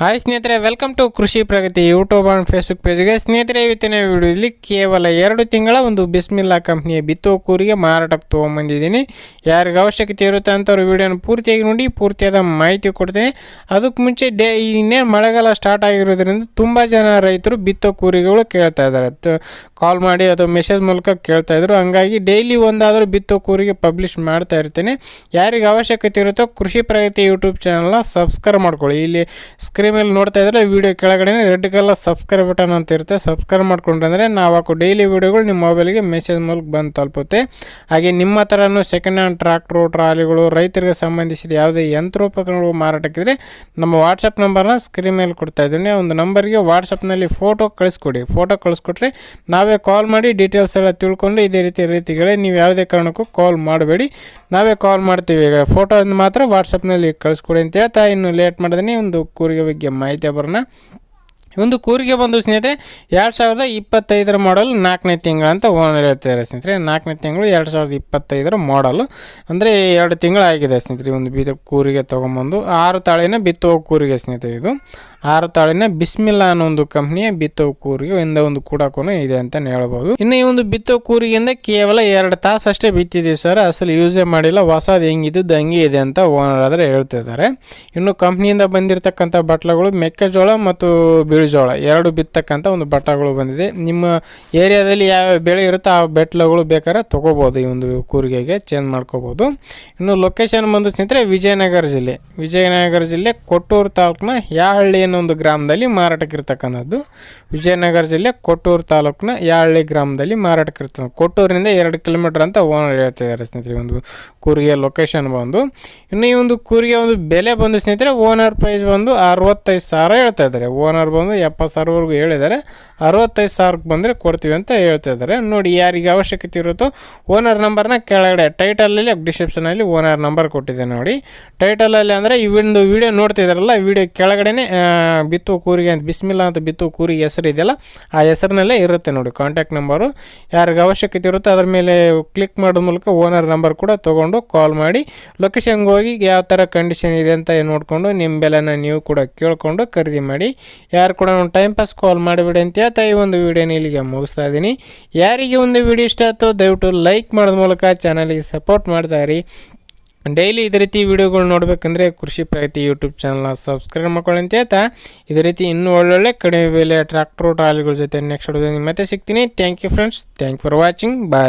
Hi ಸ್ನೇಹಿತರೆ welcome to Krishi Pragati YouTube and Facebook ಪೇಜ್ಗೆ ಸ್ನೇಹಿತರೆ, ಇವತ್ತಿನ ವಿಡಿಯೋದಲ್ಲಿ ಕೇವಲ ಎರಡು ತಿಂಗಳ ಒಂದು ಬಿಸ್ಮಿಲ್ಲಾ ಕಂಪ್ನಿಯ ಬಿತ್ತೋ ಕೂರಿಗೆ ಮಾರಾಟಕ್ಕೆ ತೊಗೊಂಬಂದಿದ್ದೀನಿ. ಯಾರಿಗೆ ಅವಶ್ಯಕತೆ ಇರುತ್ತೆ ಅಂಥವ್ರು ವಿಡಿಯೋನ ಪೂರ್ತಿಯಾಗಿ ನೋಡಿ, ಪೂರ್ತಿಯಾದ ಮಾಹಿತಿ ಕೊಡ್ತೇನೆ. ಅದಕ್ಕೆ ಮುಂಚೆ ಡೇ ಇನ್ನೇ ಮಳೆಗಾಲ ಸ್ಟಾರ್ಟ್ ಆಗಿರೋದ್ರಿಂದ ತುಂಬ ಜನ ರೈತರು ಬಿತ್ತೋ ಕೂರಿಗೆಗಳು ಕೇಳ್ತಾ ಇದ್ದಾರೆ. ಕಾಲ್ ಮಾಡಿ ಅಥವಾ ಮೆಸೇಜ್ ಮೂಲಕ ಕೇಳ್ತಾ ಇದ್ರು. ಹಂಗಾಗಿ ಡೈಲಿ ಒಂದಾದರೂ ಬಿತ್ತೋ ಕೂರಿಗೆ ಪಬ್ಲಿಷ್ ಮಾಡ್ತಾ ಇರ್ತೇನೆ. ಯಾರಿಗೆ ಅವಶ್ಯಕತೆ ಇರುತ್ತೋ ಕೃಷಿ ಪ್ರಗತಿ ಯೂಟ್ಯೂಬ್ ಚಾನಲ್ನ ಸಬ್ಸ್ಕ್ರೈಬ್ ಮಾಡ್ಕೊಳ್ಳಿ. ಇಲ್ಲಿ ಸ್ಕ್ರೀನ್ ಮೇಲೆ ನೋಡ್ತಾ ಇದ್ರೆ ವಿಡಿಯೋ ಕೆಳಗಡೆ ರೆಡ್ ಕಲರ್ ಸಬ್ಸ್ಕ್ರೈಬ್ ಬಟನ್ ಅಂತ ಇರುತ್ತೆ. ಸಬ್ಸ್ಕ್ರೈಬ್ ಮಾಡ್ಕೊಂಡ್ರೆ ನಾವು ಹಾಕೋ ಡೈಲಿ ವಿಡಿಯೋಗಳು ನಿಮ್ಮ ಮೊಬೈಲ್ಗೆ ಮೆಸೇಜ್ ಮೂಲಕ ಬಂದು ತಲುಪುತ್ತೆ. ಹಾಗೆ ನಿಮ್ಮ ಥರನೂ ಸೆಕೆಂಡ್ ಹ್ಯಾಂಡ್ ಟ್ರಾಕ್ಟ್ರು ಟ್ರಾಲಿಗಳು, ರೈತರಿಗೆ ಸಂಬಂಧಿಸಿದ ಯಾವುದೇ ಯಂತ್ರೋಪಕರಣಗಳು ಮಾರಾಟಕ್ಕಿದ್ರೆ ನಮ್ಮ ವಾಟ್ಸಪ್ ನಂಬರ್ನ ಸ್ಕ್ರೀನ್ ಮೇಲೆ ಕೊಡ್ತಾ ಇದ್ದೀನಿ. ಒಂದು ನಂಬರ್ಗೆ ವಾಟ್ಸಪ್ನಲ್ಲಿ ಫೋಟೋ ಕಳಿಸ್ಕೊಡಿ. ಫೋಟೋ ಕಳಿಸ್ಕೊಟ್ರೆ ನಾವೇ ಕಾಲ್ ಮಾಡಿ ಡೀಟೇಲ್ಸ್ ಎಲ್ಲ ತಿಳ್ಕೊಂಡು ಇದೇ ರೀತಿ ರೀತಿಗಳೇ ನೀವು ಯಾವುದೇ ಕಾರಣಕ್ಕೂ ಕಾಲ್ ಮಾಡಬೇಡಿ. ನಾವೇ ಕಾಲ್ ಮಾಡ್ತೀವಿ. ಈಗ ಫೋಟೋ ಮಾತ್ರ ವಾಟ್ಸಪ್ನಲ್ಲಿ ಕಳಿಸ್ಕೊಡಿ ಅಂತ ಹೇಳ್ತಾ ಇನ್ನು ಲೇಟ್ ಮಾಡಿದ್ರೆ ಒಂದು ಕೂರಿಗೆ ಬಗ್ಗೆ ಮಾಹಿತಿ ಬರೋಣ ಒಂದು ಕೂರಿಗೆ ಬಂದು ಸ್ನೇಹಿತರೆ, ಎರಡು ಸಾವಿರದ ಇಪ್ಪತ್ತೈದರ ಮಾಡಲ್ ನಾಲ್ಕನೇ ತಿಂಗಳು ಅಂತ ಓನರ್ ಹೇಳ್ತಿದ್ದಾರೆ ಸ್ನೇಹಿತರೆ. ನಾಲ್ಕನೇ ತಿಂಗಳು ಎರಡು ಸಾವಿರದ ಇಪ್ಪತ್ತೈದರ ಮಾಡಲು ಅಂದರೆ ಎರಡು ತಿಂಗಳು ಆಗಿದೆ ಸ್ನೇಹಿತರೆ ಒಂದು ಬೀದ ಕೂರಿಗೆ ತೊಗೊಂಬಂದು. ಆರು ತಾಳಿನ ಬಿತ್ತುವ ಕೂರಿಗೆ ಸ್ನೇಹಿತರೆ ಇದು. ಆರು ತಾಳಿನ ಬಿಸ್ಮಿಲ್ಲಾ ಅನ್ನೋ ಒಂದು ಕಂಪ್ನಿಯ ಬಿತ್ತುವ ಕೂರಿಗೆ ಇಂದ ಒಂದು ಕೂಡಕ್ಕೂ ಇದೆ ಅಂತ ಹೇಳ್ಬೋದು. ಇನ್ನು ಈ ಒಂದು ಬಿತ್ತುವ ಕೂರಿಗೆಯಿಂದ ಕೇವಲ ಎರಡು ತಾಸು ಅಷ್ಟೇ ಬಿತ್ತಿದ್ದೀವಿ ಸರ್ ಅಸಲು ಯೂಸೇ ಮಾಡಿಲ್ಲ, ಹೊಸದು ಹೆಂಗಿದ್ದು ಹಂಗೆ ಇದೆ ಅಂತ ಓನರ್ ಆದರೆ ಹೇಳ್ತಿದ್ದಾರೆ. ಇನ್ನು ಕಂಪ್ನಿಯಿಂದ ಬಂದಿರತಕ್ಕಂಥ ಬಟ್ಲಗಳು, ಮೆಕ್ಕೆಜೋಳ ಮತ್ತು ಬಿಳಿಜೋಳ ಎರಡು ಬಿತ್ತಕ್ಕಂಥ ಒಂದು ಬಟ್ಟಗಳು ಬಂದಿದೆ. ನಿಮ್ಮ ಏರಿಯಾದಲ್ಲಿ ಯಾವ ಬೆಳೆ ಇರುತ್ತೋ ಆ ಬೆಟ್ಲಗಳು ಬೇಕಾದ್ರೆ ತೊಗೋಬೋದು ಈ ಒಂದು ಕೂರಿಗೆಗೆ ಚೇಂಜ್ ಮಾಡ್ಕೋಬೋದು. ಇನ್ನು ಲೊಕೇಶನ್ ಬಂದು ಸ್ನೇಹಿತರೆ ವಿಜಯನಗರ ಜಿಲ್ಲೆ. ವಿಜಯನಗರ ಜಿಲ್ಲೆ ಕೊಟ್ಟೂರು ತಾಲೂಕಿನ ಯಾಹಳ್ಳಿ ಅನ್ನೋ ಒಂದು ಗ್ರಾಮದಲ್ಲಿ ಮಾರಾಟಕ್ಕೆ ಇರ್ತಕ್ಕಂಥದ್ದು. ವಿಜಯನಗರ ಜಿಲ್ಲೆ ಕೊಟ್ಟೂರು ತಾಲೂಕಿನ ಯಾಹಳ್ಳಿ ಗ್ರಾಮದಲ್ಲಿ ಮಾರಾಟಕ್ಕೆ ಇರ್ತದೆ ಕೊಟ್ಟೂರಿನಿಂದ ಎರಡು ಕಿಲೋಮೀಟರ್ ಅಂತ ಓನರ್ ಹೇಳ್ತಿದ್ದಾರೆ ಸ್ನೇಹಿತರೆ ಒಂದು ಕೂರಿಗೆ ಲೊಕೇಶನ್ ಬಂದು. ಇನ್ನು ಈ ಒಂದು ಕೂರಿಗೆ ಒಂದು ಬೆಲೆ ಬಂದು ಸ್ನೇಹಿತರೆ ಓನರ್ ಪ್ರೈಸ್ ಬಂದು ಅರವತ್ತೈದು ಸಾವಿರ ಹೇಳ್ತಾ ಇದ್ದಾರೆ. ಓನರ್ ಬಂದು ಎಪ್ಪತ್ತು ಸಾವಿರವರೆಗೂ ಹೇಳಿದ್ದಾರೆ. ಅರವತ್ತೈದು ಸಾವಿರಕ್ಕೆ ಬಂದರೆ ಕೊಡ್ತೀವಿ ಅಂತ ಹೇಳ್ತಾ ಇದ್ದಾರೆ. ನೋಡಿ, ಯಾರಿಗೆ ಅವಶ್ಯಕತೆ ಇರುತ್ತೋ ಓನರ್ ನಂಬರ್ನ ಕೆಳಗಡೆ, ಟೈಟಲಲ್ಲಿ, ಡಿಸ್ಕ್ರಿಪ್ಷನಲ್ಲಿ ಓನರ್ ನಂಬರ್ ಕೊಟ್ಟಿದೆ ನೋಡಿ. ಟೈಟಲಲ್ಲಿ ಅಂದರೆ ಇವೊಂದು ವಿಡಿಯೋ ವೀಡಿಯೋ ನೋಡ್ತಿದ್ದಾರಲ್ಲ ವಿಡಿಯೋ ಕೆಳಗಡೆನೇ ಬಿತ್ತು ಕೂರಿಗೆ ಅಂತ ಬಿಸ್ಮಿಲ್ಲ ಅಂತ ಬಿತ್ತು ಕೂರಿಗೆ ಹೆಸರು ಇದೆಯಲ್ಲ, ಆ ಹೆಸರಿನಲ್ಲೇ ಇರುತ್ತೆ ನೋಡಿ ಕಾಂಟ್ಯಾಕ್ಟ್ ನಂಬರು ಯಾರಿಗೆ ಅವಶ್ಯಕತೆ ಇರುತ್ತೋ ಅದ್ರ ಮೇಲೆ ಕ್ಲಿಕ್ ಮಾಡೋ ಮೂಲಕ ಓನರ್ ನಂಬರ್ ಕೂಡ ತೊಗೊಂಡು ಕಾಲ್ ಮಾಡಿ. ಲೊಕೇಶನ್ಗೆ ಹೋಗಿ ಯಾವ ಥರ ಕಂಡೀಷನ್ ಇದೆ ಅಂತ ನೋಡಿಕೊಂಡು ನಿಮ್ಮ ಬೆಲೆನ ನೀವು ಕೂಡ ಕೇಳಿಕೊಂಡು ಖರೀದಿ ಮಾಡಿ. ಯಾರು ಕೂಡ ಒಂದು ಟೈಮ್ ಪಾಸ್ ಕಾಲ್ ಮಾಡಿಬಿಡಿ ಅಂತ ಹೇಳ್ತಾ ಈ ಒಂದು ವಿಡಿಯೋನ ಇಲ್ಲಿಗೆ ಮುಗಿಸ್ತಾ ಇದ್ದೀನಿ. ಯಾರಿಗೆ ಒಂದು ವಿಡಿಯೋ ಇಷ್ಟ ಆಯ್ತು ದಯವಿಟ್ಟು ಲೈಕ್ ಮಾಡೋದ ಮೂಲಕ ಚಾನಲಿಗೆ ಸಪೋರ್ಟ್ ಮಾಡ್ತಾ ಇರಿ. ಡೈಲಿ ಇದೇ ರೀತಿ ವಿಡಿಯೋಗಳು ನೋಡಬೇಕಂದ್ರೆ ಕೃಷಿ ಪ್ರಗತಿ ಯೂಟ್ಯೂಬ್ ಚಾನಲ್ನ ಸಬ್ಸ್ಕ್ರೈಬ್ ಮಾಡ್ಕೊಳ್ಳಿ ಅಂತ ಹೇಳ್ತಾ. ಇದೇ ರೀತಿ ಇನ್ನೂ ಒಳ್ಳೊಳ್ಳೆ ಕಡಿಮೆ ಬೆಲೆ ಟ್ರ್ಯಾಕ್ಟರ್ ಟ್ರಾಲಿಗಳ ಜೊತೆ ನೆಕ್ಸ್ಟ್ ಮತ್ತೆ ಸಿಗ್ತೀನಿ. Thank you friends thank for watching bye